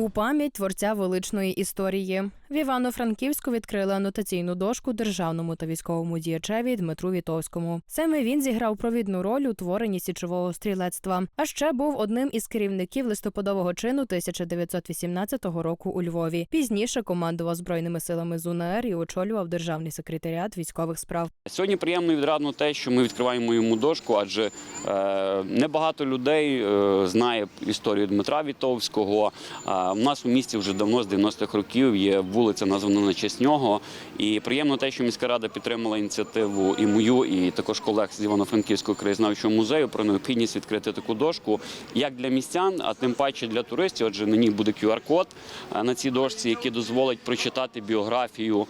У пам'ять творця величної історії в Івано-Франківську відкрили анотаційну дошку державному та військовому діячеві Дмитру Вітовському. Саме він зіграв провідну роль у творенні січового стрілецтва. А ще був одним із керівників листопадового чину 1918 року у Львові. Пізніше командував збройними силами ЗУНР і очолював державний секретаріат військових справ. Сьогодні приємно і відрадно те, що ми відкриваємо йому дошку, адже е, небагато людей е, знає історію Дмитра Вітовського. А у нас у місті вже давно з 90-х років є вулиця, названа на честь нього. І приємно те, що міська рада підтримала ініціативу і мою, і також колег з Івано-Франківського краєзнавчого музею про необхідність відкрити таку дошку як для містян, а тим паче для туристів. Адже на ній буде QR-код на цій дошці, який дозволить прочитати біографію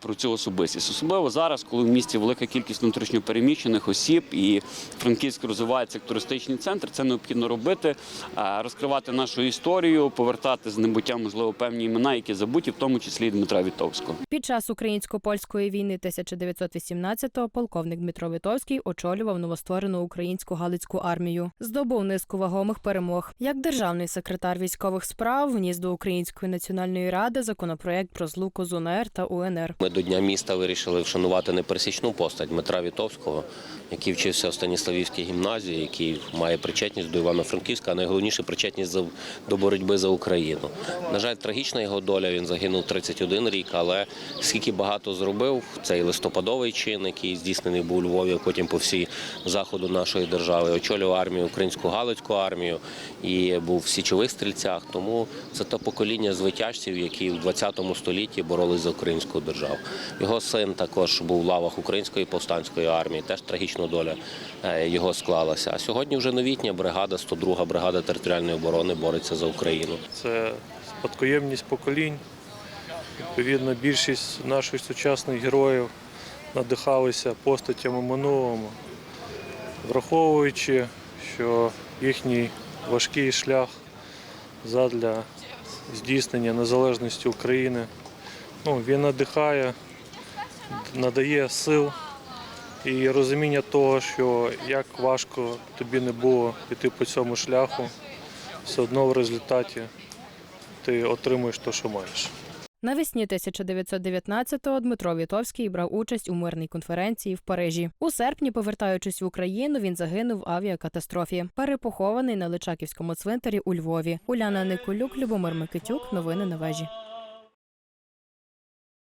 про цю особистість. Особливо зараз, коли в місті велика кількість внутрішньопереміщених осіб і Франківськ розвивається як туристичний центр. Це необхідно робити, розкривати нашу історію, повертати з небуття, можливо, певні імена, які забуті, в тому числі і Дмитра Вітовського. Під час українсько-польської війни 1918-го полковник Дмитро Вітовський очолював новостворену українську галицьку армію. Здобув низку вагомих перемог. Як державний секретар військових справ вніс до Української національної ради законопроект про злуку з УНР та УНР. Ми до Дня міста вирішили вшанувати непересічну постать Дмитра Вітовського, який вчився в Станіславівській гімназії, який має причетність до Івано-Франківська, а найголовніше причетність за- до боротьби за Україну. На жаль, трагічна його доля. Він загинув 31 рік, але скільки багато зробив цей листопадовий чин, який здійснений був у Львові, а потім по всій заходу нашої держави. Очолював армію, українську галицьку армію і був в січових стрільцях. Тому це те покоління звитяжців, які в 20 столітті боролись за українську державу. Його син також був в лавах української повстанської армії. Теж трагічна доля е, його склалася. А сьогодні вже новітня бригада, 102 бригада територіальної оборони бореться за Україну. Це спадкоємність поколінь. Відповідно, більшість наших сучасних героїв надихалися постатями минулого, враховуючи, що їхній важкий шлях задля здійснення незалежності України ну, він надихає, надає сил і розуміння того, що як важко тобі не було піти по цьому шляху, все одно в результаті ти отримуєш те, що маєш. Навесні 1919-го Дмитро Вітовський брав участь у мирній конференції в Парижі. У серпні, повертаючись в Україну, він загинув в авіакатастрофі. Перепохований на Личаківському цвинтарі у Львові. Уляна Николюк, Любомир Микитюк. Новини на вежі.